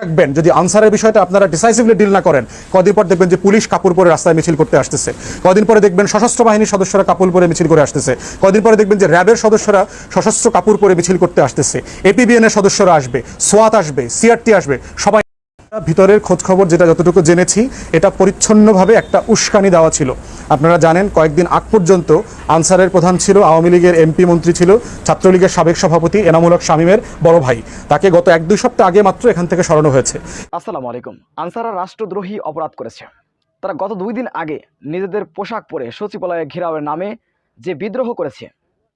রাখবেন যদি আনসারের বিষয়টা আপনারা ডিসাইসিভলি ডিল না করেন, কদিন পর দেখবেন যে পুলিশ কাপড় পরে রাস্তায় মিছিল করতে আসতেছে। কদিন পরে দেখবেন সশস্ত্র বাহিনীর সদস্যরা কাপড় পরে মিছিল করে আসতেছে। কদিন পরে দেখবেন যে র্যাবের সদস্যরা সশস্ত্র কাপড় পরে মিছিল করতে আসতেছে। এপিবিএন এর সদস্যরা আসবে সোয়াত আসবে সিআরটি আসবে, সবাই ভিতরের খোঁজ খবর যেটা যতটুকু জেনেছি, এটা পরিচ্ছন্নভাবে একটা উস্কানি দেওয়া ছিল। আপনারা জানেন, কয়েকদিন আগ পর্যন্ত আনসারের প্রধান ছিল, আওয়ামী লীগের এমপি মন্ত্রী ছিল, ছাত্রলীগের সাবেক সভাপতি এনামুলক শামীমের বড় ভাই। তাকে গত এক দুই সপ্তাহ আগে মাত্র এখান থেকে সরানো হয়েছে। আসসালামু আলাইকুম। আনসাররা রাষ্ট্রদ্রোহী অপরাধ করেছে। তারা গত দুই দিন আগে নিজেদের পোশাক পরে সচিবালয়ে ঘেরাওয়ের নামে যে বিদ্রোহ করেছে,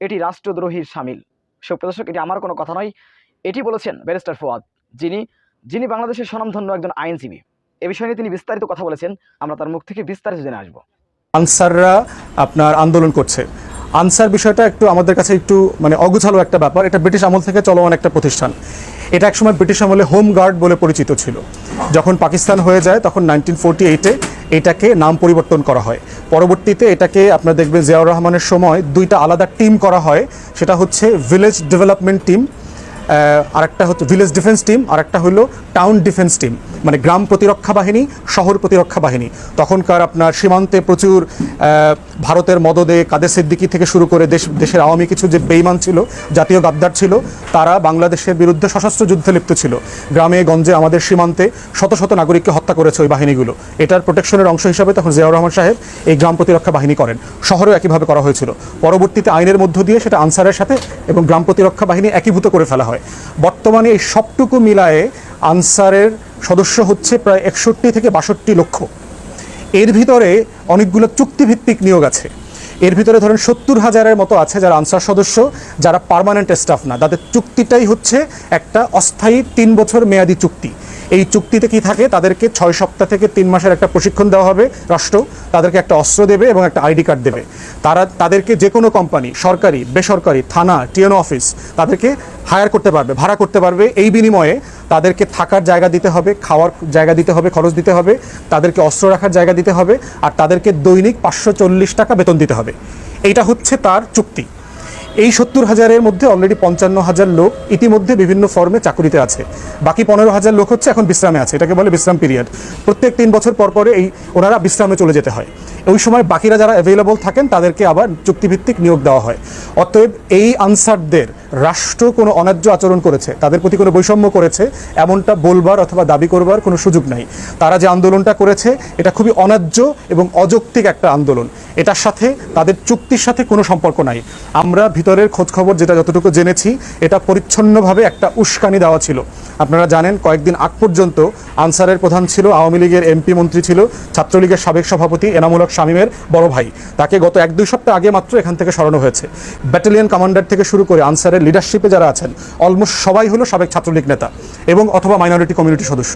এটি রাষ্ট্রদ্রোহীর সামিল। সুপ্রদর্শক, এটি আমার কোনো কথা নয়। এটি বলেছেন ব্যারিস্টার ফোয়াদ, যিনি যিনি বাংলাদেশের স্বনামধন্য একজন আইনজীবী, এ বিষয়ে নিয়ে তিনি বিস্তারিত কথা বলেছেন। আমরা তার মুখ থেকে বিস্তারিত জেনে আসব। আনসাররা আপনার আন্দোলন করছে। আনসার বিষয়টা একটু আমাদের কাছে একটু মানে অগুছালো একটা ব্যাপার। এটা ব্রিটিশ আমল থেকে চলমান একটা প্রতিষ্ঠান। এটা একসময় ব্রিটিশ আমলে হোম গার্ড বলে পরিচিত ছিল। যখন পাকিস্তান হয়ে যায়, তখন নাইনটিন ফোরটি এইটে এটাকে নাম পরিবর্তন করা হয়। পরবর্তীতে এটাকে আপনারা দেখবেন জিয়াউর রহমানের সময় দুইটা আলাদা টিম করা হয়। সেটা হচ্ছে ভিলেজ ডেভেলপমেন্ট টিম আরেকটা হচ্ছে ভিলেজ ডিফেন্স টিম আর একটা হলো টাউন ডিফেন্স টিম মানে গ্রাম প্রতিরক্ষা বাহিনী, শহর প্রতিরক্ষা বাহিনী। তখনকার আপনার সীমান্তে প্রচুর ভারতের মদদে কাদের সিদ্দিকি থেকে শুরু করে দেশ, দেশের আওয়ামী কিছু যে বেইমান ছিল, জাতীয় গাদ্দার ছিল, তারা বাংলাদেশের বিরুদ্ধে সশস্ত্র যুদ্ধে লিপ্ত ছিল। গ্রামে, গঞ্জে, আমাদের সীমান্তে শত শত নাগরিককে হত্যা করেছে ওই বাহিনীগুলো। এটার প্রোটেকশনের অংশ হিসাবে তখন জিয়াউর রহমান সাহেব এই গ্রাম প্রতিরক্ষা বাহিনী করেন। শহরেও একইভাবে করা হয়েছিল। পরবর্তীতে আইনের মধ্য দিয়ে সেটা আনসারের সাথে এবং গ্রাম প্রতিরক্ষা বাহিনী একীভূত করে ফেলা হয়। বর্তমানে এই সবটুকু মিলায়ে আনসারের সদস্য হচ্ছে প্রায় একষট্টি থেকে বাষট্টি লক্ষ। এর ভিতরে অনেকগুলো চুক্তিভিত্তিক নিয়োগ আছে। এর ভিতরে ধরেন সত্তর হাজারের মতো আছে যারা আনসার সদস্য, যারা পার্মানেন্ট স্টাফ না। তাদের চুক্তিটাই হচ্ছে একটা অস্থায়ী তিন বছর মেয়াদি চুক্তি। এই চুক্তিতে কি থাকে? তাদেরকে ছয় সপ্তাহ থেকে তিন মাসের একটা প্রশিক্ষণ দেওয়া হবে রাষ্ট্র। তাদেরকে একটা অস্ত্র দেবে এবং একটা আইডি কার্ড দেবে। তারা, তাদেরকে যে কোনো কোম্পানি সরকারি, বেসরকারি, থানা টিএনও অফিস তাদেরকে হায়ার করতে পারবে, ভাড়া করতে পারবে। এই বিনিময়ে তাদেরকে থাকার জায়গা দিতে হবে, খাওয়ার জায়গা দিতে হবে, খরচ দিতে হবে, তাদেরকে অস্ত্র রাখার জায়গা দিতে হবে, আর তাদেরকে দৈনিক পাঁচশো চল্লিশ টাকা বেতন দিতে হবে। এইটা হচ্ছে তার চুক্তি। এই সত্তর হাজারের মধ্যে অলরেডি পঞ্চান্ন হাজার লোক ইতিমধ্যে বিভিন্ন ফর্মে চাকুরিতে আছে। বাকি পনেরো হাজার লোক হচ্ছে এখন বিশ্রামে আছে, এটাকে বলে বিশ্রাম পিরিয়ড প্রত্যেক তিন বছর পর পরে এই ওনারা বিশ্রামে চলে যেতে হয়। ওই সময় বাকিরা যারা অ্যাভেলেবল থাকেন, তাদেরকে আবার চুক্তিভিত্তিক নিয়োগ দেওয়া হয়। অতএব এই আনসারদের রাষ্ট্র কোনো অন্যায্য আচরণ করেছে, তাদের প্রতি কোনো বৈষম্য করেছে, এমনটা বলবার অথবা দাবি করবার কোনো সুযোগ নাই। তারা যে আন্দোলনটা করেছে, এটা খুবই অন্যায্য এবং অযৌক্তিক একটা আন্দোলন। এটার সাথে তাদের চুক্তির সাথে কোনো সম্পর্ক নাই। আমরা ভিতরের খোঁজ খবর যেটা যতটুকু জেনেছি, এটা পরিচ্ছন্নভাবে একটা উস্কানি দেওয়া ছিল। আপনারা জানেন, কয়েকদিন আগ পর্যন্ত আনসারের প্রধান ছিল, আওয়ামী লীগের এমপি মন্ত্রী ছিল, ছাত্রলীগের সাবেক সভাপতি এনামুলক শামীমের বড় ভাই। তাকে গত এক দুই সপ্তাহ আগে মাত্র এখান থেকে সরানো হয়েছে। ব্যাটালিয়ন কমান্ডার থেকে শুরু করে আনসারের লিডারশিপে যারা আছেন অলমোস্ট সবাই হলো সাবেক ছাত্রলীগ নেতা এবং অথবা মাইনরিটি কমিউনিটি সদস্য।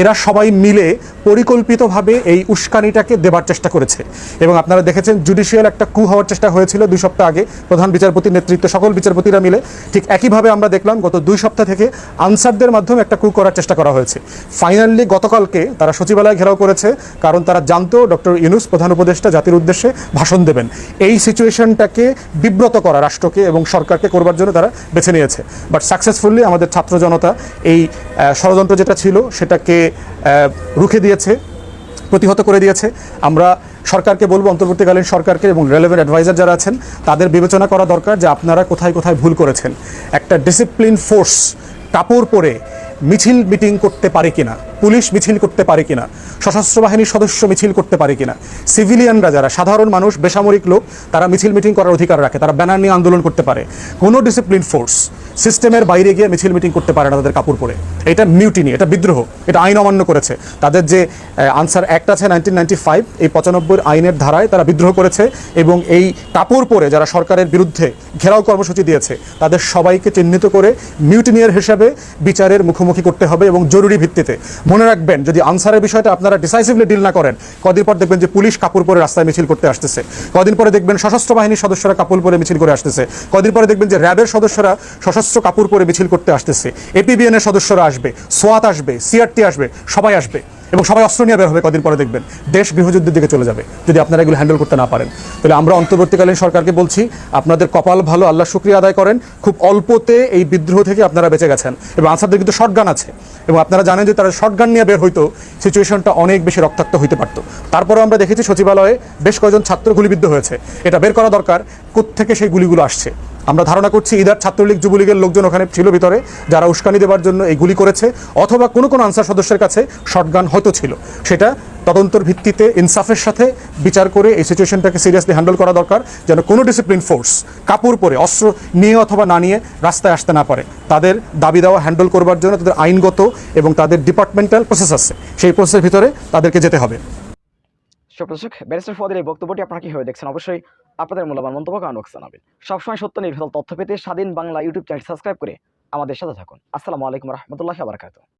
এরা সবাই মিলে পরিকল্পিতভাবে এই উস্কানিটাকে দেবার চেষ্টা করেছে। এবং আপনারা দেখেছেন জুডিশিয়াল একটা কু হওয়ার চেষ্টা হয়েছিল দুই সপ্তাহ আগে। প্রধান বিচারপতির নেতৃত্বে সকল বিচারপতিরা মিলে ঠিক একইভাবে আমরা দেখলাম, গত দুই সপ্তাহ থেকে আনসারদের মাধ্যমে একটা কু করার চেষ্টা করা হয়েছে। ফাইনালি গতকালকে তারা সচিবালয় ঘেরাও করেছে, কারণ তারা জানতো ডক্টর ইউনুস, প্রধান উপদেষ্টা, জাতির উদ্দেশ্যে ভাষণ দেবেন। এই সিচুয়েশনটাকে বিব্রত করা রাষ্ট্রকে এবং সরকারকে করবার জন্য তারা বেছে নিয়েছে। বাট সাকসেসফুলি আমাদের ছাত্র জনতা এই ষড়যন্ত্র যেটা ছিল সেটাকে রুখে দিয়েছে, প্রতিহত করে দিয়েছে। আমরা সরকারকে বলব, অন্তর্বর্তীকালীন সরকারকে এবং রেলেভেন্ট অ্যাডভাইজার যারা আছেন, তাদের বিবেচনা করা দরকার যে আপনারা কোথায় কোথায় ভুল করেছেন। একটা ডিসিপ্লিন ফোর্স কাপড় পরে মিছিল মিটিং করতে পারে কিনা। পুলিশ মিছিল করতে পারে কিনা? সশস্ত্র বাহিনীর সদস্য মিছিল করতে পারে কিনা? সিভিলিয়ানরা যারা, সাধারণ মানুষ, বেসামরিক লোক, তারা মিছিল মিটিং করার অধিকার রাখে, তারা ব্যানার নিয়ে আন্দোলন করতে পারে। কোনো ডিসিপ্লিন ফোর্স সিস্টেমের বাইরে গিয়ে মিছিল মিটিং করতে পারে না তাদের কাপড় পরে। এটা মিউটিনি এটা বিদ্রোহ, এটা আইন অমান্য করেছে। তাদের যে আনসার অ্যাক্ট আছে নাইনটিন নাইনটি ফাইভ এই পঁচানব্বই আইনের ধারায় তারা বিদ্রোহ করেছে এবং এই কাপড় পরে যারা সরকারের বিরুদ্ধে ঘেরাও কর্মসূচি দিয়েছে, তাদের সবাইকে চিহ্নিত করে মিউটিনিয়ার হিসাবে বিচারের মুখোমুখি করতে হবে এবং জরুরি ভিত্তিতে। মনে রাখবেন, যদি আনসারের বিষয়টা আপনারা ডিসাইসিভলি ডিল না করেন, কদিন পর দেখবেন যে পুলিশ কাপড় পরে রাস্তায় মিছিল করতে আসতেছে। কদিন পরে দেখবেন সশস্ত্র বাহিনীর সদস্যরা কাপড় পরে মিছিল করে আসতেছে। কদিন পরে দেখবেন যে র্যাবের সদস্যরা সশস্ত্র কাপড় পরে মিছিল করতে আসতেছে। এপিবিএনের সদস্যরা আসবে সোয়াত আসবে সিআরটি আসবে, সবাই আসবে। এবং সবাই অস্ত্র নিয়ে বের হবে কদিন পরে দেখবেন। দেশ গৃহযুদ্ধের দিকে চলে যাবে, যদি আপনারা এগুলো হ্যান্ডেল করতে না পারেন। তাহলে আমরা অন্তর্বর্তীকালীন সরকারকে বলছি, আপনাদের কপাল ভালো, আল্লাহ শুক্রিয়া আদায় করেন। খুব অল্পতে এই বিদ্রোহ থেকে আপনারা বেঁচে গেছেন। এবং আনসারদের কিন্তু শর্টগান আছে। এবং আপনারা জানেন যে তারা শর্টগান নিয়ে বের হইতো সিচুয়েশনটা অনেক বেশি রক্তাক্ত হইতে পারতো। তারপরেও আমরা দেখেছি সচিবালয়ে বেশ কয়েকজন ছাত্র গুলিবিদ্ধ হয়েছে। এটা বের করা দরকার, কোত্থেকে সেই গুলিগুলো আসছে। আমরা ধারণা করছি ইদার ছাত্রলীগ, যুবলীগের লোকজন ওখানে ছিল ভিতরে, যারা উস্কানি দেওয়ার জন্য এই গুলি করেছে, অথবা কোনো কোনো আনসার সদস্যের কাছে শর্টগান হয়তো ছিল। সেটা তদন্তর ভিত্তিতে ইনসাফের সাথে বিচার করে এই সিচুয়েশনটাকে সিরিয়াসলি হ্যান্ডেল করা দরকার, যেন কোনো ডিসিপ্লিন ফোর্স কাপড় পরে, অস্ত্র নিয়ে অথবা না নিয়ে রাস্তায় আসতে না পারে। তাদের দাবি দেওয়া হ্যান্ডেল করবার জন্য তাদের আইনগত এবং তাদের ডিপার্টমেন্টাল প্রসেস আছে। সেই প্রসেসের ভিতরে তাদেরকে যেতে হবে। সুপ্রদর্শক ব্যারিস্টার ফদের এই বক্তব্যটি আপনারা কীভাবে দেখছেন? অবশ্যই আপনাদের মূল্যবান মন্তব্য কারণ জানাবেন। সবসময় সত্য নির্ভেজাল তথ্য পেতে স্বাধীন বাংলা ইউটিউব চ্যানেল সাবস্ক্রাইব করে আমাদের সাথে থাকুন। আসসালামু আলাইকুম রহমতুল্লাহ বারকাত